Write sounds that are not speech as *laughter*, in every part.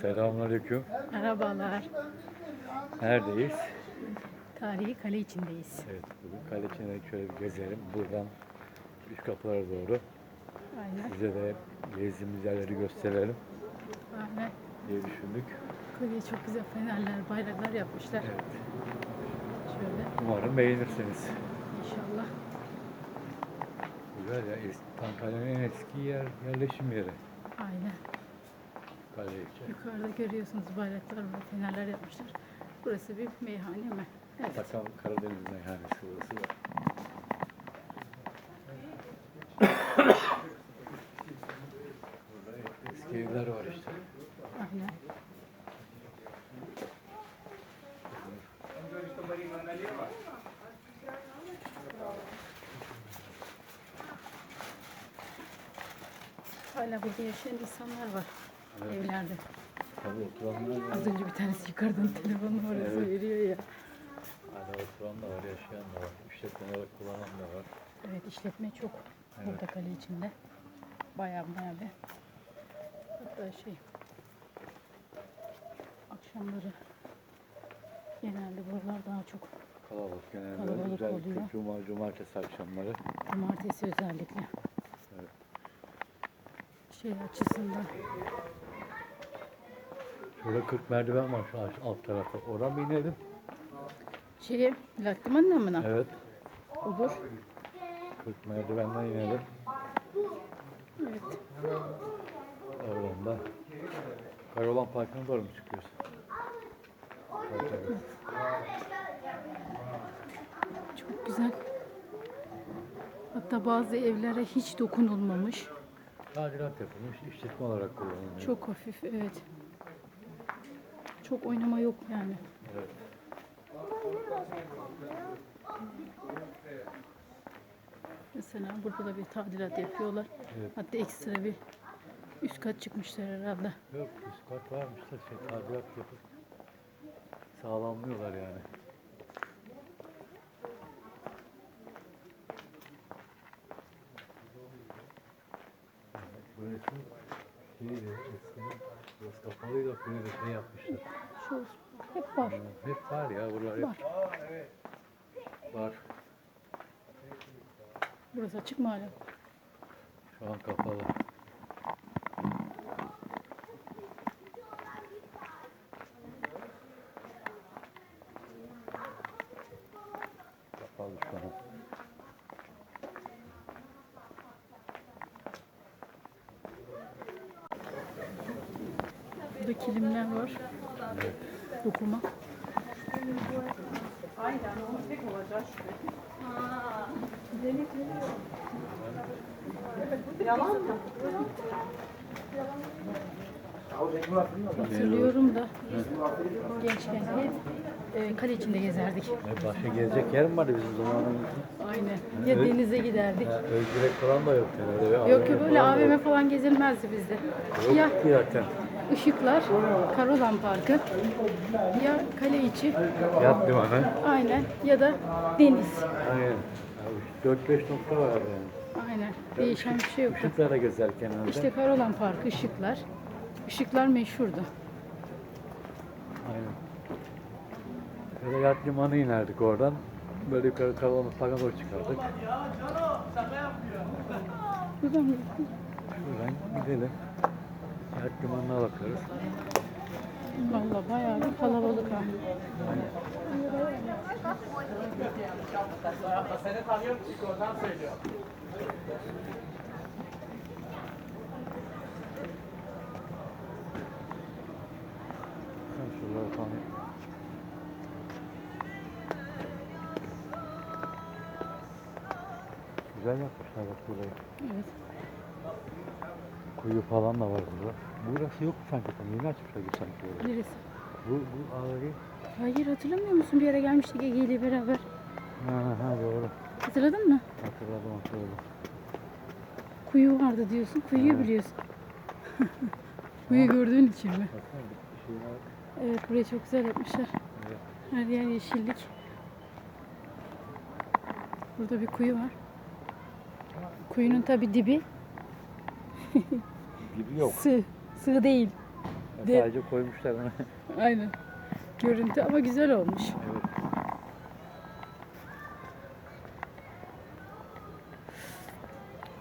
Selamünaleyküm. Merhabalar. Neredeyiz? Tarihi kale içindeyiz. Evet, bugün kale içine şöyle bir gezelim. Buradan üst kapılara doğru Aynen. size de gezdiğimiz yerleri gösterelim Aynen. diye düşündük. Kaleye çok güzel fenerler, bayraklar yapmışlar. Evet. Şöyle Umarım beğenirsiniz. inşallah. Güzel ya. Es- Antalya'nın en eski yer, yerleşim yeri. Aynen. Kale içi. Yukarıda görüyorsunuz bayraklar var, fenerler yapmışlar. Burası bir meyhane mi? Evet. Sakal Karadeniz meyhanesi burası da. Eski evler var işte. Aynen. Hala burada yaşayan insanlar var. Evlerde. Tabii oturanlar var. Az önce bir tanesi yukarıdan telefonu orası Evet. veriyor ya. Hala oturan da var, yaşayan da var. İşletme olarak kullanan da var. Evet işletme çok Evet. burada kale içinde. Bayağı bayağı bir. Hatta şey akşamları genelde buralar daha çok Kalabalık genelde. Kalabalık Özellikle oluyor. Cuma, cumartesi akşamları. cumartesi özellikle Evet. şey açısından Şurada 40 merdiven var şu alt- tarafta. Oradan bir inelim. şeye Laktiman namına Evet. olur. 40 merdivenden inelim. Evet. Oradan da Karavan Parkı'na doğru mu çıkıyoruz? Evet. Çok güzel. Hatta bazı evlere hiç dokunulmamış. Tadilat yapılmış, işletme olarak kullanılıyor. Çok hafif evet. Çok oynama yok yani. Evet. Mesela burada da bir tadilat yapıyorlar. Evet. Hatta ekstra bir üst kat çıkmışlar herhalde. Yok, üst kat varmış da şey, tadilat yapıp sağlamlıyorlar yani. Burası şeydi, eskiden burası kapalıydı, buraya da şey yapmışlar. Şu hep var. Ee, Hep var ya, buralar hep Var. var. Burası açık mı hala? Şu an. Kapalı şu an. Burada kilimler var. Evet. Dokuma. Hatırlıyorum da gençken hep e, kale içinde gezerdik. Ne başka gezecek yer mi vardı bizim zamanımızda? Aynen. Ya Evet. denize giderdik. Ha, Özgürek falan da yoktu herhalde. Yok ki böyle AVM falan gezilmezdi bizde. Ya Yok ki zaten. Işıklar, Karolan Parkı, ya kale içi, Yat limanı. aynen ya da deniz. Aynen. 4-5 nokta var yani. Aynen. Değişen bir şey yoktu. Işıklara gezerken herhalde. İşte Karolan Parkı, ışıklar. Işıklar meşhurdu. Aynen. Da yat limanı inerdik oradan. Böyle yukarı karavanı falan doğru çıkardık. Buradan gidelim. Yat limanına bakarız. Valla bayağı bir kalabalık ha. Ha, Şuraları falan. Güzel yapmışlar bak burayı. Evet. Kuyu falan da var burada. Burası yok sanki yeni açmışlar gibi sanki böyle. Neresi? Bu, bu ağrı. Hayır hatırlamıyor musun? Bir ara gelmiştik Ege ile beraber. Ha ha doğru. Hatırladın mı? Hatırladım hatırladım. Kuyu vardı diyorsun. Kuyuyu Evet. biliyorsun. Kuyu gördüğün için mi? Evet burayı çok güzel yapmışlar. Evet. Her yer yeşillik. Burada bir kuyu var. Kuyunun tabi dibi *laughs* Gibi yok. sığ. Sığ değil. De- Sadece koymuşlar onu. *laughs* Aynen. Görüntü ama güzel olmuş. evet.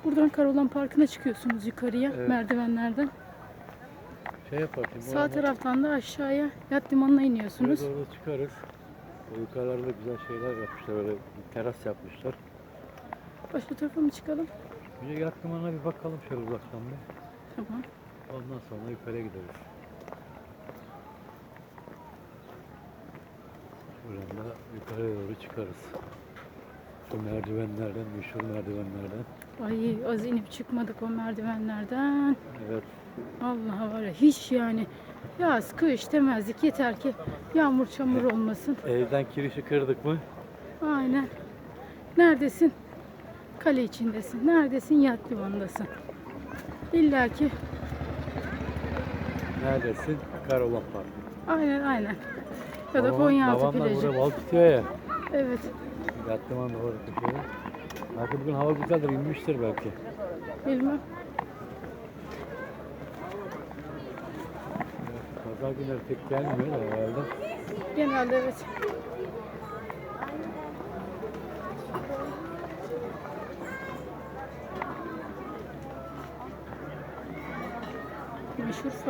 Buradan Karolan Parkı'na çıkıyorsunuz yukarıya Evet. merdivenlerden. Şey yaparım. Sağ taraftan da aşağıya yat limanına iniyorsunuz. Evet, orada çıkarız. O yukarılarda güzel şeyler yapmışlar. Öyle bir teras yapmışlar. Başka tarafa mı çıkalım? Bir yat limanına bir bakalım şöyle uzaktan bir. Tamam. Ondan sonra yukarıya gideriz. Buradan da yukarıya doğru çıkarız. Şu merdivenlerden, meşhur merdivenlerden. Ay az inip çıkmadık o merdivenlerden. Evet, Allah var ya hiç yani yaz kış demezdik yeter ki yağmur çamur olmasın. evden kirişi kırdık mı? Aynen. Neredesin? Kale içindesin. Neredesin? Yat limanındasın. İlla ki Neredesin? Karavan Park. aynen aynen. Ya da Konyaaltı plajı. burada balık tutuyor ya. Evet. Yat limanı orada tutuyor. Belki bugün hava güzeldir, inmiştir belki. Bilmem. Pazar günleri pek gelmiyor herhalde. Genelde evet.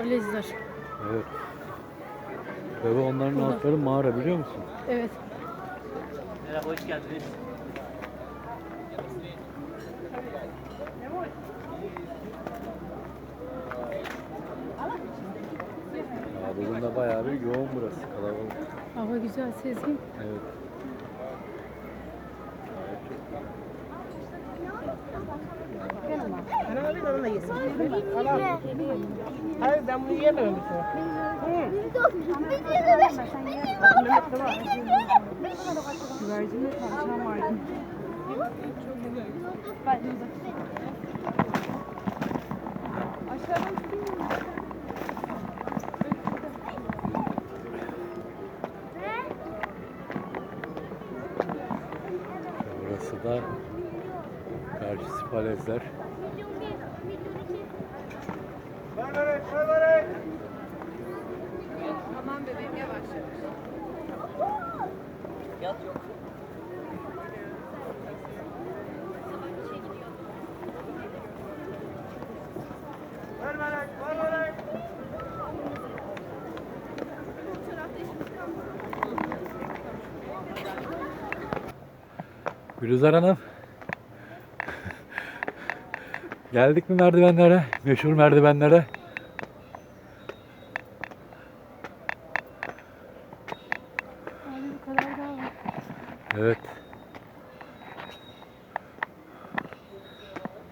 Falezler. Evet. Ve bu onların Burada. altları mağara biliyor musun? Evet. Merhaba, hoş geldiniz. Ya bugün de bayağı bir yoğun burası, kalabalık. Hava güzel Sezgin. Evet. Ana abi de onunla yesin. Al. Ben bunu yiyemem. Güvercinle tavşan vardı. Burası da karşısı falezler. Yat yok. Gülizar Hanım. Geldik mi merdivenlere? Meşhur merdivenlere. Abi bu kadar daha var. Evet.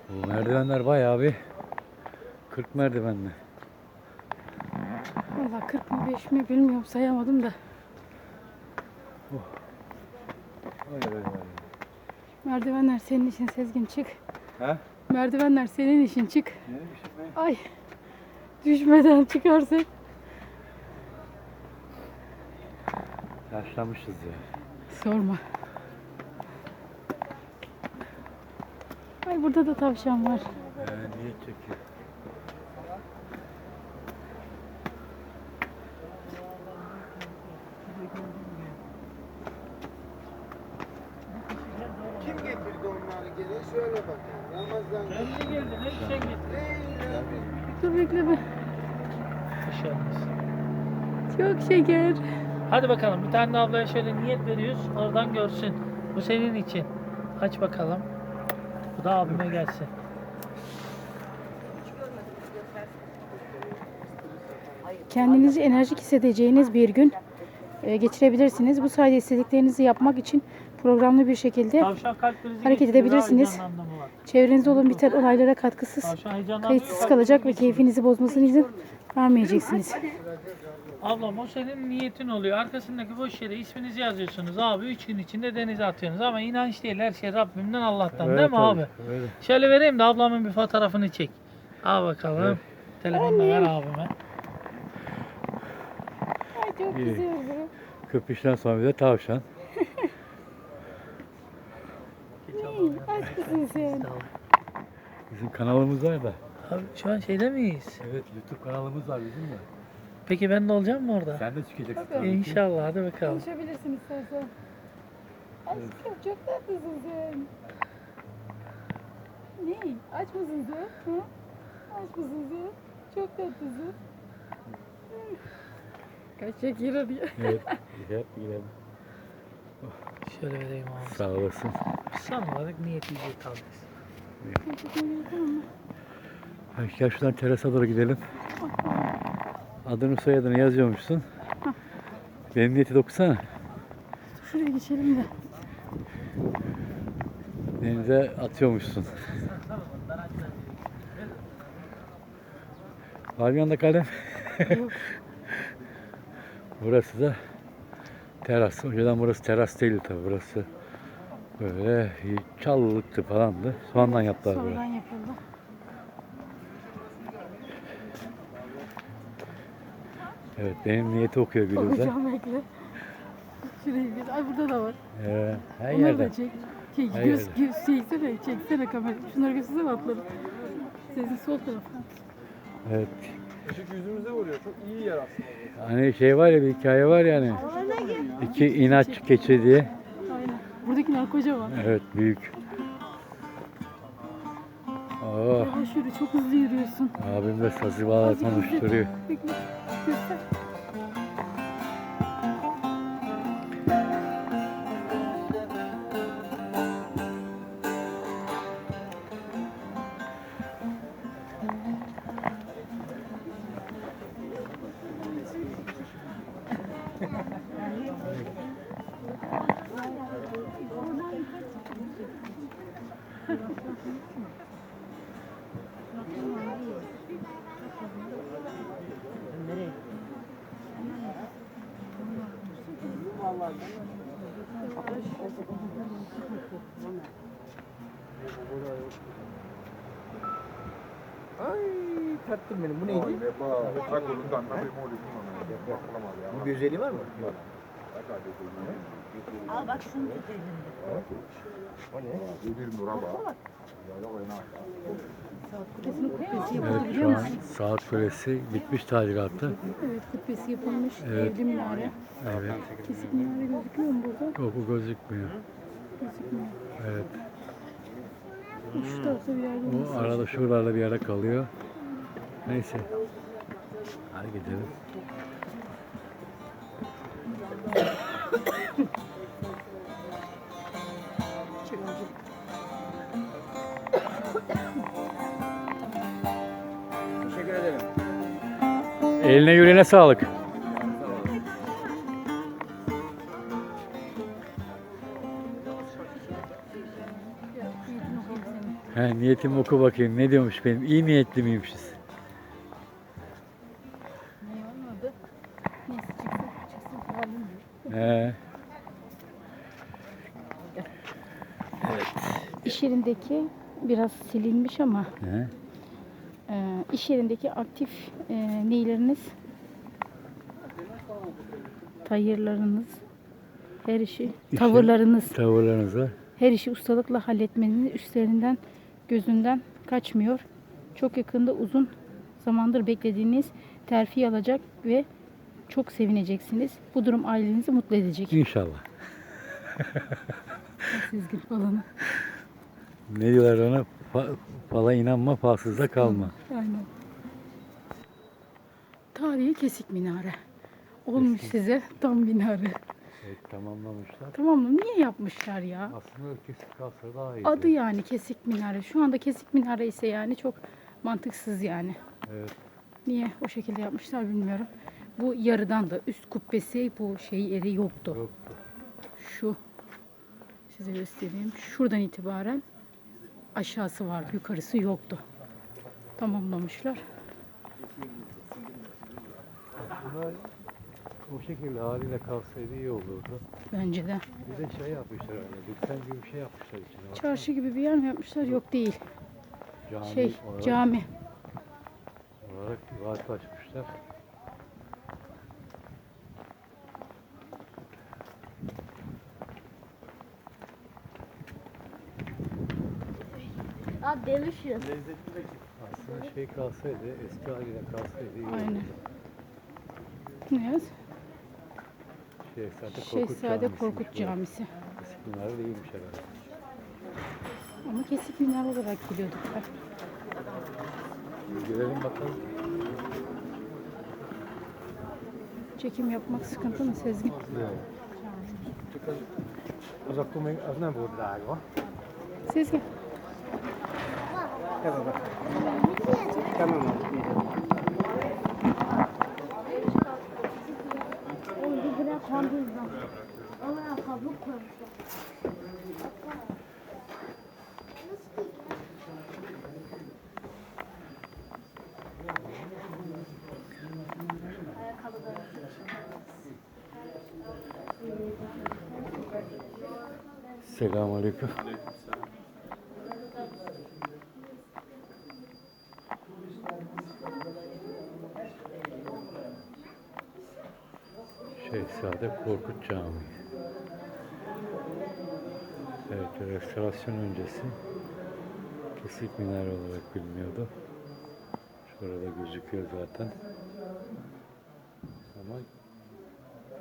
Bu merdivenler bayağı bir 40 merdivenli. Valla 40 mı 5 mi bilmiyorum sayamadım da. Öyle öyle. Merdivenler senin için Sezgin çık. Ha? Merdivenler senin için çık. Be? Ay düşmeden çıkarsak. Yaşlanmışız ya. Sorma. Ay burada da tavşan var. Ee, niye çekiyor? Kim getirdi onları geri? Söyle bakayım. Ramazan Ben de geldim, hep sen getirdin. Dur bekle be. Hoş geldiniz. Çok şeker. Hadi bakalım, bir tane de ablaya şöyle niyet veriyoruz, oradan görsün. Bu senin için. Aç bakalım. Bu da abime gelsin. Kendinizi enerjik hissedeceğiniz bir gün e, geçirebilirsiniz. Bu sayede istediklerinizi yapmak için programlı bir şekilde Hareket edebilirsiniz. çevrenizde olan biten olaylara katkısız, kayıtsız kalacak ve keyfinizi bozmasına izin vermeyeceksiniz. Ablam o senin niyetin oluyor. Arkasındaki boş yere isminizi yazıyorsunuz abi. Üç gün içinde denize atıyorsunuz. Ama inanç değil her şey Rabbimden Allah'tan değil mi tabii, abi? Öyle. Şöyle vereyim de ablamın bir fotoğrafını çek. Al bakalım. Evet. Telefonla ver abime. Ay çok İyi. güzel. Köpüşten sonra bir de tavşan. Aç sen? Bizim kanalımız var da. Abi şu an şeyde miyiz? Evet YouTube kanalımız var bizim de. Peki ben de olacağım mı orada? Sen de çıkacaksın Tabii. tabii. İnşallah hadi bakalım. Konuşabilirsin istersen. Aşkım çok tatlısın sen. Ne? Aç mısın sen? Hı? Aç mısın sen? Çok tatlısın. Kaçacak yer arıyor. *laughs* Evet. Gidelim, gidelim. Şöyle vereyim abi. Sağ olasın. Son olarak niyet ücret alacağız. Hadi gel şuradan terasa doğru gidelim. Adını soyadını yazıyormuşsun. Benim niyeti de okusana. Şuraya geçelim de. Denize atıyormuşsun. Var mı yanında kalem? Yok. *laughs* burası da teras. Önceden burası teras değildi tabi. Burası böyle çalılıktı falandı. Sonradan yaptılar Sonradan yapıldı. Evet benim niyeti okuyor Gülüz'de. Okuyacağım bekle. Şuraya bir. Ay burada da var. Ee, her Onları yerde. da çek. Çek. Her Göz, yerde. göz, çeksene, çeksene kamera. Şunları göstersene atları. Sesin sol tarafı. Evet. Işık yüzümüze vuruyor. Çok iyi yer aslında. Hani şey var ya bir hikaye var yani. İki inatçı keçi diye. Aynen. Buradakiler kocaman. Evet büyük. Yürü, çok hızlı yürüyorsun. abim de sazı bağla konuşturuyor. Bekle, göster. Tatlım benim. Bu neydi? Bu bir özelliği var mı? Yok. Al bak şunu tut elinde. O ne? Kesin kubbesi yapıldı Evet şu an musun? saat kulesi bitmiş tadilatı. Evet, kubbesi yapılmış. Evet. Evli minare. Evet. Kesik minare gözüküyor mu burada? Koku gözükmüyor. Gözükmüyor. Evet. Şu tarafta bir yerde Bu arada şuralarda bir yere kalıyor. Neyse. Hadi gidelim. Teşekkür ederim. Eline yüreğine sağlık. He, niyetimi oku bakayım. Ne diyormuş benim? İyi niyetli miymişiz? Ne olmadı? Neyse çıksın, çıksın halim yok. He. İş yerindeki biraz silinmiş ama He. e, iş yerindeki aktif e, neyleriniz? Tayırlarınız, her işi, İşi- tavırlarınız, Tavırlarınıza. her işi ustalıkla halletmeniz üstlerinden, gözünden kaçmıyor. Çok yakında uzun zamandır beklediğiniz terfi alacak ve çok sevineceksiniz. Bu durum ailenizi mutlu edecek. İnşallah. Siz gül falanı. Ne diyorlar ona? Fa- fala inanma, falsızda kalma. Aynen. Tarihi kesik minare. Olmuş size tam minare. Evet, tamamlamışlar. Tamam mı? Niye yapmışlar ya? Aslında kesik kalsa daha iyi. Adı yani kesik minare. Şu anda kesik minare ise yani çok mantıksız yani. Evet. Niye o şekilde yapmışlar bilmiyorum. Bu yarıdan da üst kubbesi bu şey yeri yoktu. Yoktu. Şu size göstereyim. Şuradan itibaren aşağısı vardı. Yukarısı yoktu. Tamamlamışlar. Bunlar o şekilde haliyle kalsaydı iyi olurdu. Bence de. Bir de şey yapmışlar öyle, dükkan gibi bir şey yapmışlar içine. Çarşı gibi bir yer mi yapmışlar? Yok değil. Cami Şey, olarak, cami. olarak vakıf açmışlar. Aa delicious. Aslında şey kalsaydı, eski haliyle kalsaydı iyi olurdu. Aynen. Ne yaz? Şehzade Korkut Şehzade Camisi'ymiş Korkut bu. Camisi. Eski minare değilmiş herhalde. Ama kesik minar olarak biliyorduk ben. Bir bakalım. Çekim yapmak sıkıntı mı Sezgin? Akkor még, az nem volt drága. Sezgin. Canon. Oldu bırak hamburger. Ama kabuk koymuşlar. Selamünaleyküm. Şehzade Korkut Camii. Evet, restorasyon öncesi kesik minare olarak biliniyordu. Şurada gözüküyor zaten. Ama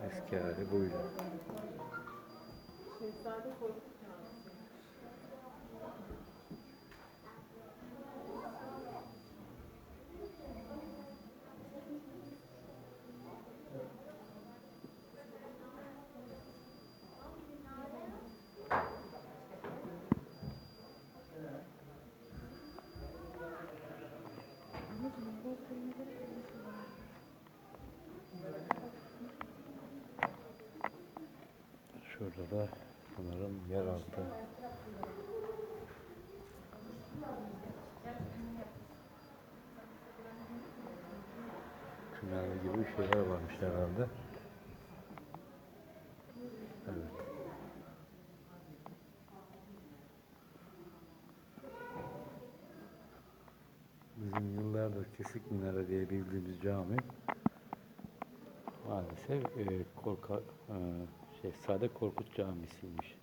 eski hali buydu. Şurada da sanırım yeraltı. Tünel gibi şeyler varmış herhalde. Evet. Bizim yıllardır kesik minare diye bildiğimiz cami maalesef e, Korka, e, Şehzade Korkut Camisi'ymiş.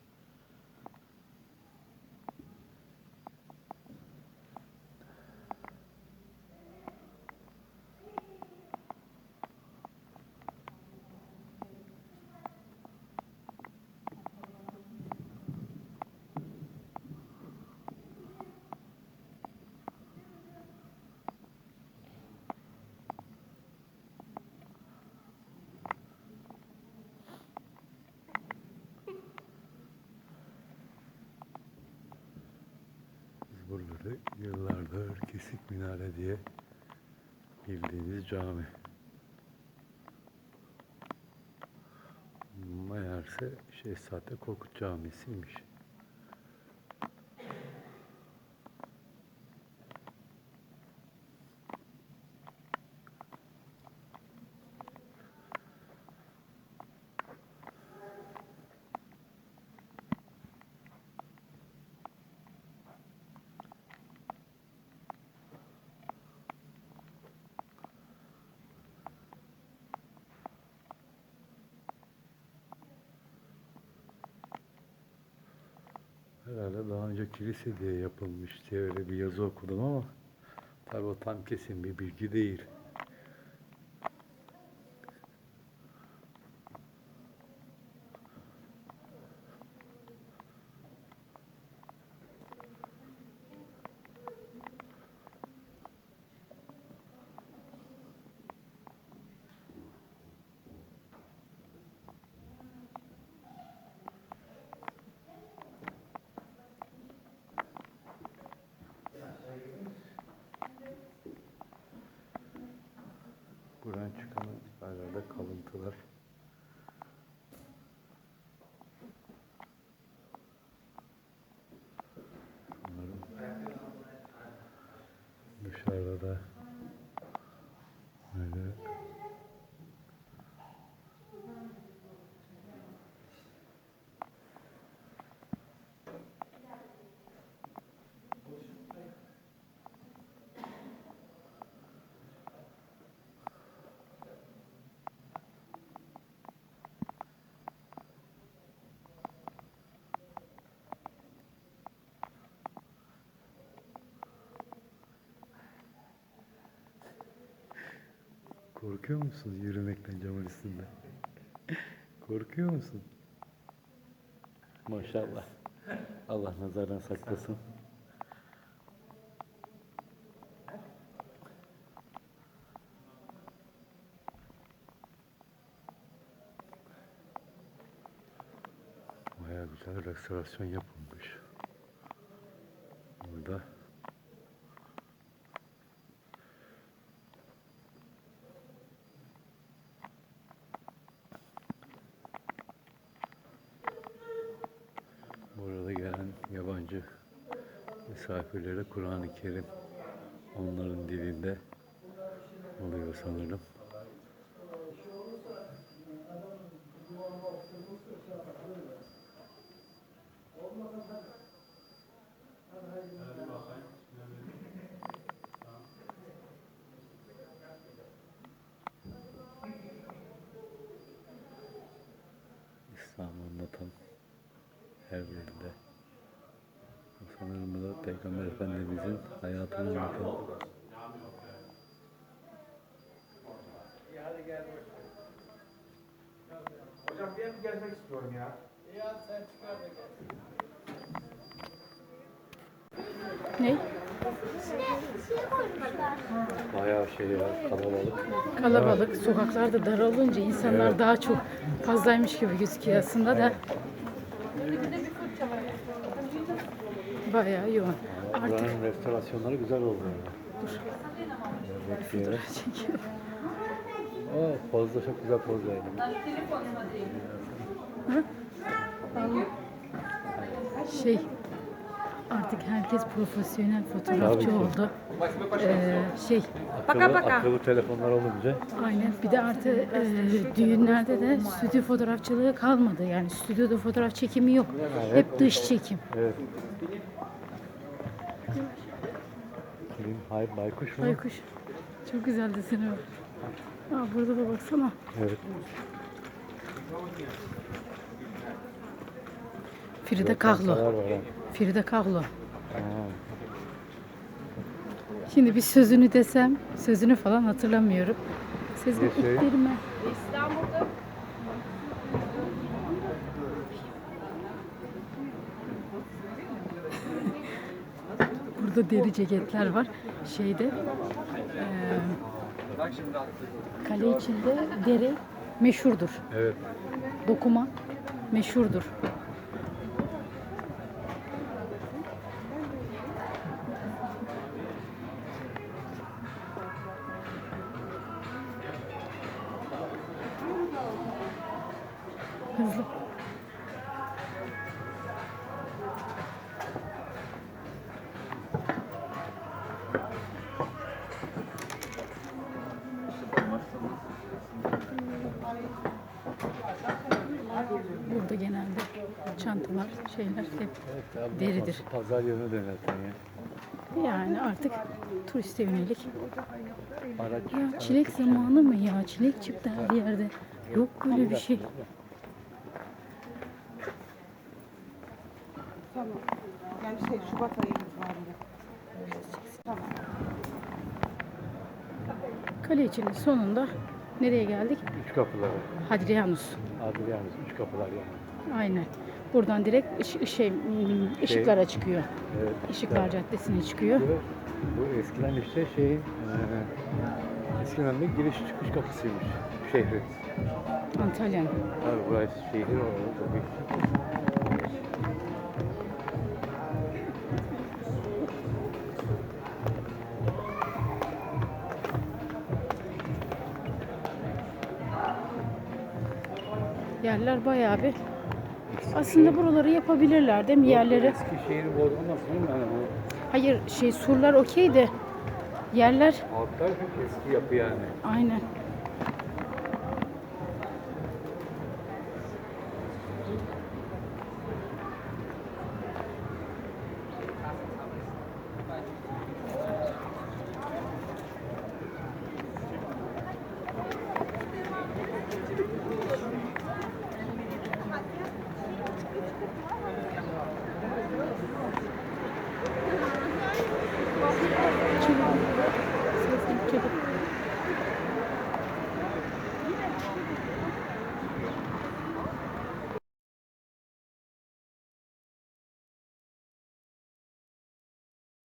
Biz buraları yıllardır diye bildiğimiz cami. Meğerse Şehzade Korkut Camisi'ymiş. Herhalde daha önce kilise diye yapılmış diye öyle bir yazı okudum ama tabii o tam kesin bir bilgi değil. Buradan çıkan herhalde kalıntılar. Sanırım dışarıda da Korkuyor musun yürümekten camın üstünde? Korkuyor musun? Maşallah. Allah nazardan saklasın. Baya güzel restorasyon yapılmış. Burada Burada gelen yabancı misafirlere Kur'an-ı Kerim onların dilinde oluyor sanırım. Hocam bir gezmek istiyorum ya. Ne? bayağı şey ya, kalabalık. Kalabalık, sokaklar da dar olunca insanlar Evet. daha çok fazlaymış gibi gözüküyor aslında da. Bayağı yoğun. Artık Buranın restorasyonları güzel oldu. Yani. Dur. çekiyor. O poz da çok güzel poz verdi. Şey, artık herkes profesyonel fotoğrafçı Tabii ki. oldu. Ee, şey, Akıllı, akıllı telefonlar olunca aynen. Bir de artık e, düğünlerde de stüdyo fotoğrafçılığı kalmadı. Yani stüdyoda fotoğraf çekimi yok. Hep dış çekim. evet. Kim? Hayır, baykuş mu? Baykuş. Çok güzel desene. Aa, burada da baksana. Evet. Frida Kahlo. Frida Kahlo. Şimdi bir sözünü desem, sözünü falan hatırlamıyorum. Sezgin Bir şey. ittirme. Burada deri ceketler var. Şeyde eee, kale içinde deri meşhurdur. Evet. Dokuma meşhurdur. Deridir. Pazar yönü dönersen ya. yani artık turiste yönelik. Araç. Ya çilek zamanı mı ya? Çilek çıktı her yerde. Yok böyle bir şey. Tamam. Yani şey Şubat ayı itibariyle. Kale içinin sonunda nereye geldik? Üç kapıları. Hadrianus. Yalnız üç kapılar yani. Aynen. Buradan direkt ış- şey, hmm, ışıklara çıkıyor. Evet. Işıklar Caddesi'ne çıkıyor. Bu, bu eskiden işte eee eskiden de giriş çıkış kapısıymış şehrin. Antalya'nın. Tabii burası şehir olarak tabii. Yerler bayağı bir. Aslında buraları yapabilirler değil mi yerleri? Eski şehir bozulmasın değil mi? Yani bu Hayır şey surlar okey de yerler altlar çok eski yapı yani. aynen.